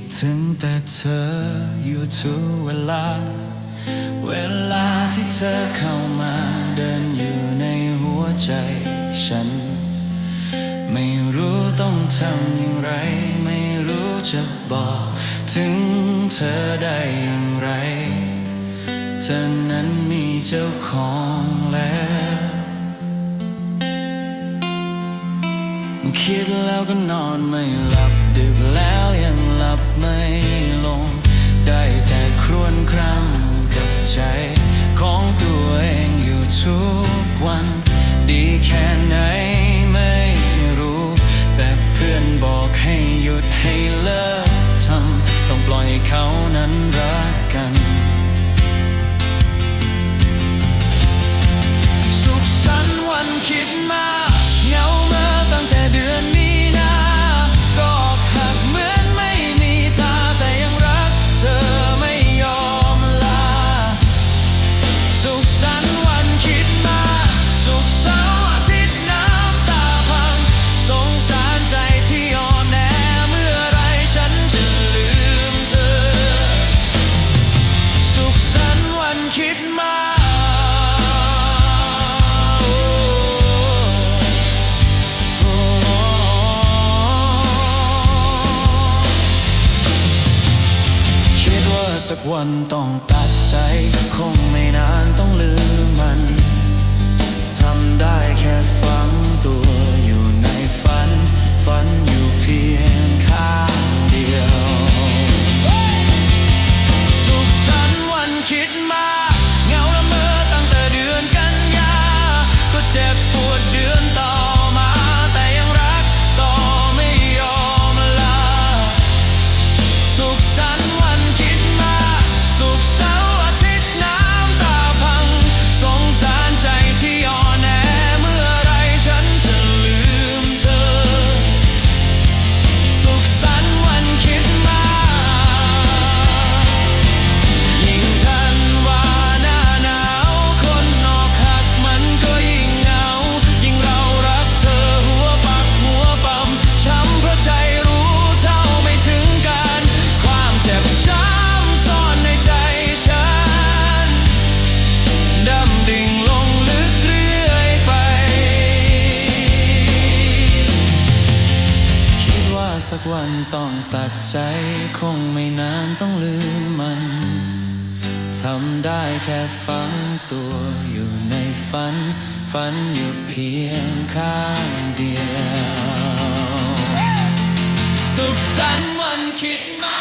ดถึงแต่เธออยู่ทุกเวลา เวลาที่เธอเข้ามาเดินอยู่ในหัวใจฉัน ไม่รู้ต้องทำอย่างไร ไม่รู้จะบอกถึงเธอได้อย่างไร เธอนั้นมีเจ้าของแล้วคิดแล้วก็นอนไม่หลับดึกแล้วย ไม่ลง ได้แต่ครวญครำกับใจ อสักวันต้องตัดใจ คงไม่นานต้องลืมมัน ทำได้แค่ฝังตัวอยู่ในฝัน ฝันอยู่เพียงข้างเดียว สุขสันต์วันคิดมา กวันต้องตัดใจคงไม่นานต้องลืมมัน ทำได้แค่ฝังตัวอยู่ในฝัน ฝันอยู่เพียงข้างเดียว สุขสันต์วันคิดมา